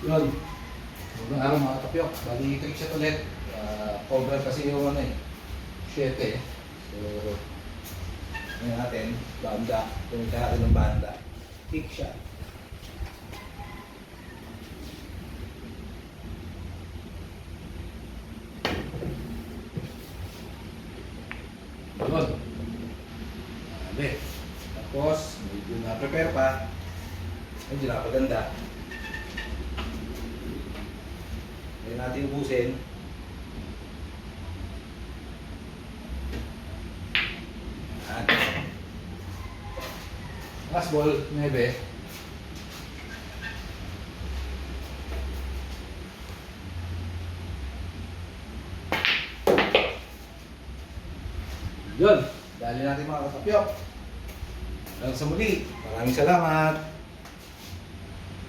Yun. Magandang araw mga kapyok. Bali, trick shot ulit. Uh, cover kasi yung ano eh. 7 eh. So, ngayon natin, banda. Tumita natin ng banda. Trick shot. Yun. Sabi. Tapos, medyo na-prepare pa. Medyo nakapaganda. Ngayon natin ubusin. Yan. Last ball, 9. Yun, dali natin mga kasapyok. Hanggang sa muli, maraming salamat.